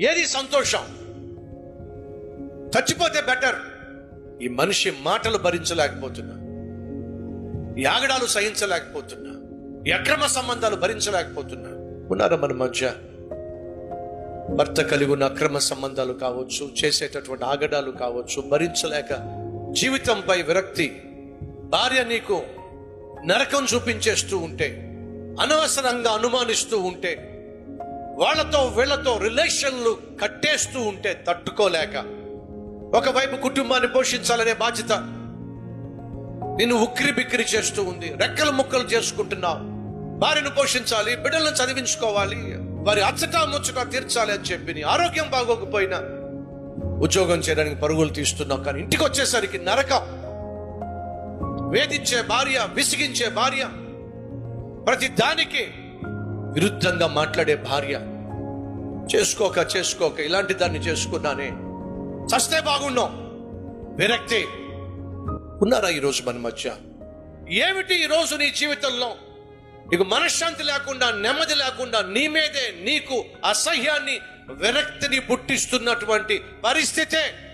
ఏది సంతోషం? చచ్చిపోతే బెటర్ ఈ మనిషి మాటలు భరించలేకపోతున్నా. యాగడాలు సహించలేకపోతున్నా. అక్రమ సంబంధాలు భరించలేకపోతున్నా. ఉన్నారా మన మధ్య? భర్త కలిగి ఉన్న అక్రమ సంబంధాలు కావచ్చు చేసేటటువంటి ఆగడాలు కావచ్చు భరించలేక జీవితంపై విరక్తి భార్య నీకు నరకం చూపించేస్తూ ఉంటే అనవసరంగా అనుమానిస్తూ ఉంటే వాళ్ళతో వీళ్ళతో రిలేషన్లు కట్టేస్తూ ఉంటే తట్టుకోలేక ఒకవైపు కుటుంబాన్ని పోషించాలనే బాధ్యత నిన్ను ఉక్కిరి బిక్కిరి చేస్తూ ఉంది రెక్కలు ముక్కలు చేసుకుంటున్నావు. భార్యను పోషించాలి బిడ్డలను చదివించుకోవాలి వారి అచ్చటా ముచ్చట తీర్చాలి అని చెప్పి ఆరోగ్యం బాగోకపోయినా ఉద్యోగం చేయడానికి పరుగులు తీస్తున్నావు. కానీ ఇంటికి వచ్చేసరికి నరకం. వేధించే భార్య విసిగించే భార్య ప్రతి దానికి విరుద్ధంగా మాట్లాడే భార్య చేసుకోక చేసుకోక ఇలాంటి దాన్ని చేసుకున్నానే. చస్తే బాగున్నాం. విరక్తి. ఉన్నారా ఈరోజు మన మధ్య? ఏమిటి ఈరోజు నీ జీవితంలో? నీకు మనశ్శాంతి లేకుండా నెమ్మది లేకుండా నీ మీదే నీకు అసహ్యాన్ని విరక్తిని పుట్టిస్తున్నటువంటి పరిస్థితే